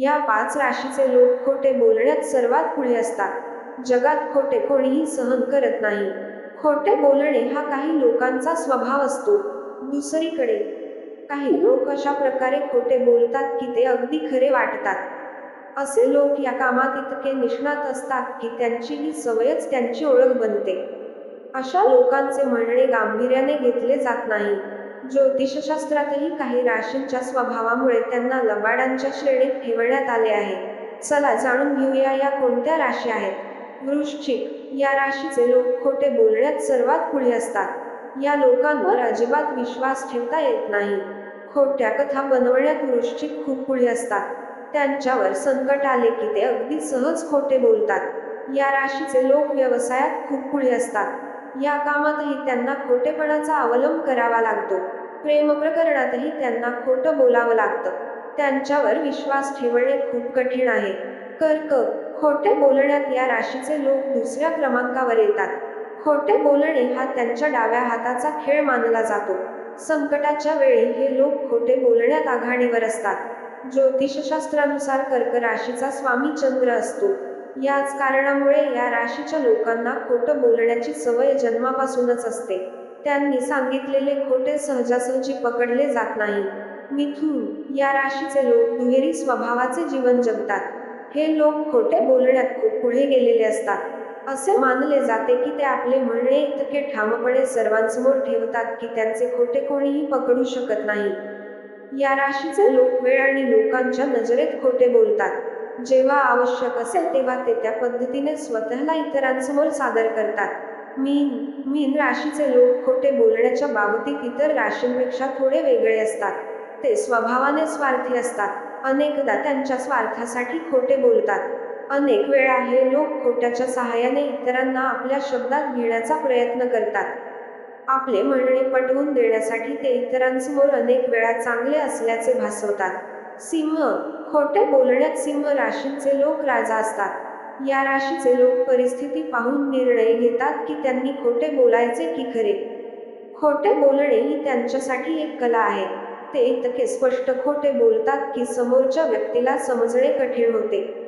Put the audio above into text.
या पाच राशीचे लोक खोटे बोलण्यात सर्वात पुढे असतात. जगात खोटे कोणीही सहन करत नाही. खोटे बोलणे हा काही लोकांचा स्वभाव असतो. दुसरीकडे काही लोक अशा प्रकारे खोटे बोलतात की ते अगदी खरे वाटतात. असे लोक या कामात इतके निष्णात असतात की त्यांची ही सवयच त्यांची ओळख बनते. अशा लोकांचे म्हणणे गांभीर्याने घेतले जात नाही. ज्योतिषशास्त्रातही काही राशींच्या स्वभावामुळे त्यांना लबाडांच्या श्रेणीत ठेवण्यात आले आहे. चला जाणून घेऊया या कोणत्या राशी आहेत. वृश्चिक या राशीचे लोक खोटे बोलण्यात सर्वात पुढे असतात. या लोकांवर अजिबात विश्वास ठेवता येत नाही. खोट्या कथा बनवण्यात वृश्चिक खूप पुढे असतात. त्यांच्यावर संकट आले की ते अगदी सहज खोटे बोलतात. या राशीचे लोक व्यवसायात खूप पुढे असतात. या कामातही त्यांना खोटेपणाचा अवलंब करावा लागतो. प्रेम प्रकरणातही त्यांना खोटं बोलावं लागतं. त्यांच्यावर विश्वास ठेवणे खूप कठीण आहे. कर्क खोटे बोलण्यात या राशीचे लोक दुसऱ्या क्रमांकावर येतात. खोटे बोलणे हा त्यांच्या डाव्या हाताचा खेळ मानला जातो. संकटाच्या वेळी हे लोक खोटे बोलण्यात आघाडीवर असतात. ज्योतिषशास्त्रानुसार कर्क राशीचा स्वामी चंद्र असतो. याच कारणामुळे या राशीच्या लोकांना खोटं बोलण्याची सवय जन्मापासूनच असते. त्यांनी सांगितलेले खोटे सहजासहजी पकडले जात नाही. मिथून या राशीचे लोक दुहेरी स्वभावाचे जीवन जगतात. हे लोक खोटे बोलण्यात खूप पुढे गेलेले असतात. असे मानले जाते की ते आपले म्हणणे इतके ठामपणे सर्वांसमोर ठेवतात की त्यांचे खोटे कोणीही पकडू शकत नाही. या राशीचे लोक वेळ आणि लोकांच्या नजरेत खोटे बोलतात. जेव्हा आवश्यक असेल तेव्हा ते त्या पद्धतीने स्वतःला इतरांसमोर सादर करतात. मीन मीन राशीचे लोक खोटे बोलण्याच्या बाबतीत इतर राशींपेक्षा थोडे वेगळे असतात. ते स्वभावाने स्वार्थी असतात. अनेकदा त्यांच्या स्वार्थासाठी खोटे बोलतात. अनेक वेळा हे लोक खोट्याच्या सहाय्याने इतरांना आपल्या शब्दात घेण्याचा प्रयत्न करतात. आपले म्हणणे पटवून देण्यासाठी ते इतरांसमोर अनेक वेळा चांगले असल्याचे भासवतात. सिंह खोटे बोलण्यात सिंह राशीचे लोक राजा असतात. या राशीचे लोक परिस्थिती पाहून निर्णय घेतात की त्यांनी खोटे बोलायचे की खरे. खोटे बोलणे ही त्यांच्यासाठी एक कला आहे. ते इतके स्पष्ट खोटे बोलतात की समोरच्या व्यक्तीला समजणे कठीण होते.